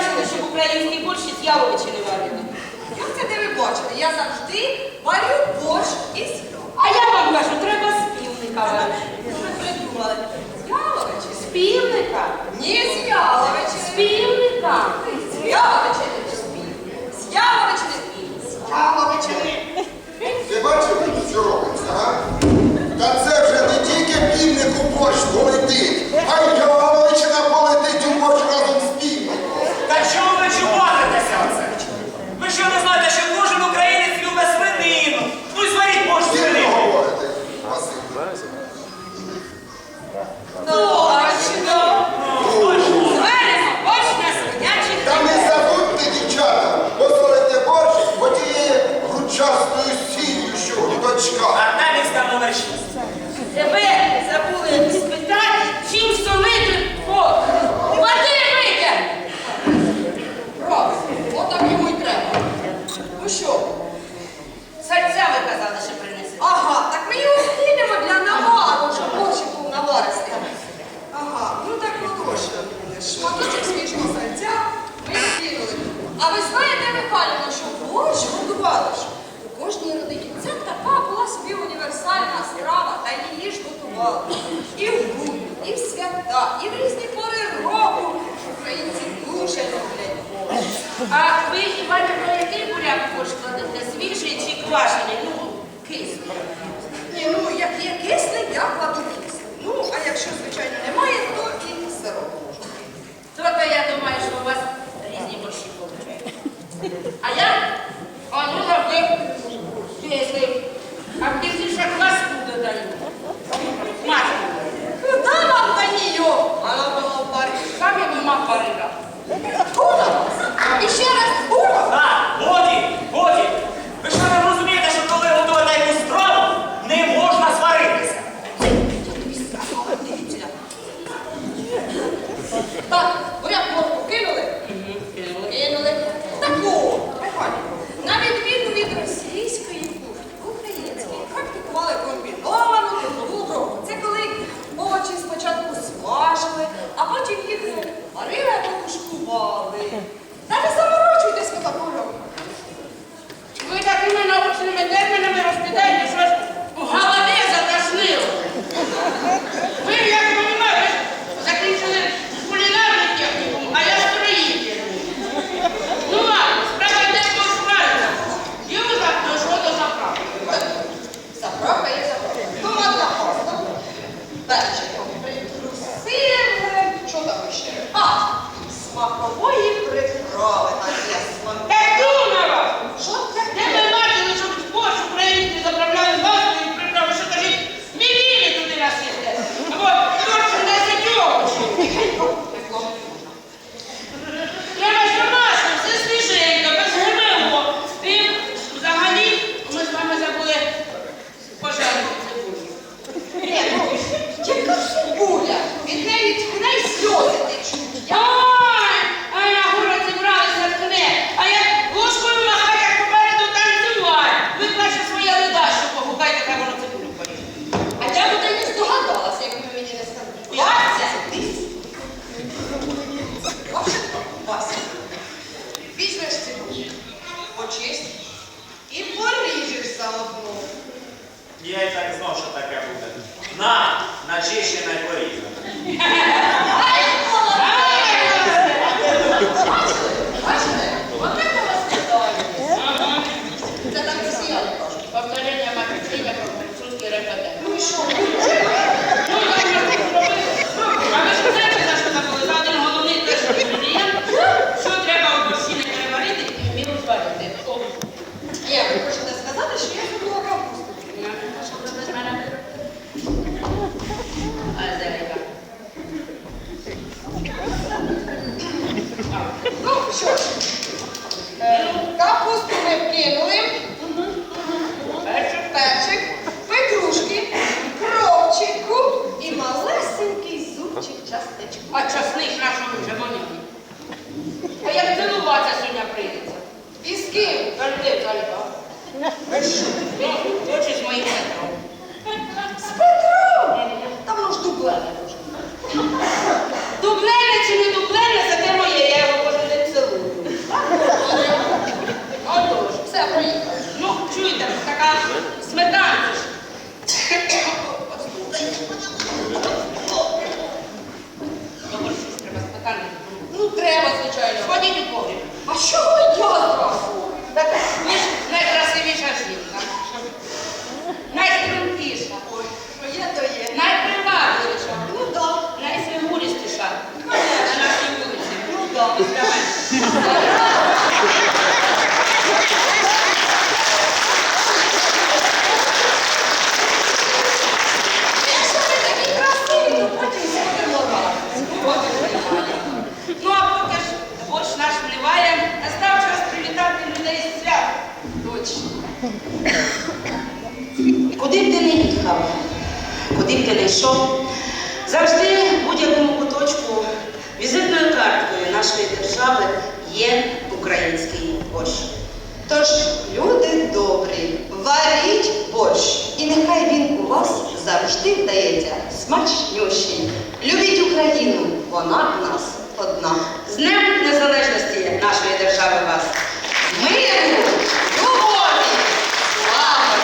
бачили, щоб український борщі з яловичі не варили? Як це де ви бачили? Я завжди варю борщ і яловичі. А я вам кажу, треба спільника варити. Що ви придумали? З яловичі? Співника? Ні, з яловичі. Співника? З яловичі. З яловичі. З яловичі. Ти бачив, що робиться, а? Та це вже не тільки півнику борщ, бо ти. березі. Точно! Зверемо не забудьте, дівчата, посолите борщ бо тією грудчастою сінню, що в дочка. Арнамівська номер 6. Тебе забули спитати, чим солити Бог. Отак йому й треба. Ну що? Uh, смакової приправи. знов що таке буде. На, начищена коріна. Бачите? От так у вас питання. Це так усі. Повторення максимально французький репетитор. Ну і що? Що ж, е, капусту ми вкинули, перчик, петрушки, кропчику і малесенький зубчик частичку. А часник нашому червоніку. А як цілуватися сьогодні прийдеться? І з ким? Верди, Кальба. Така сметанка. Ну, треба, звичайно. Ходіть у погріб. А що я зразу? Б не йшов, завжди в будь-якому куточку візитною карткою нашої держави є український борщ. Тож, люди добрі, варіть борщ, і нехай він у вас завжди вдається смачнющий. Любіть Україну, вона в нас одна. З Днем Незалежності нашої держави вас! Миру!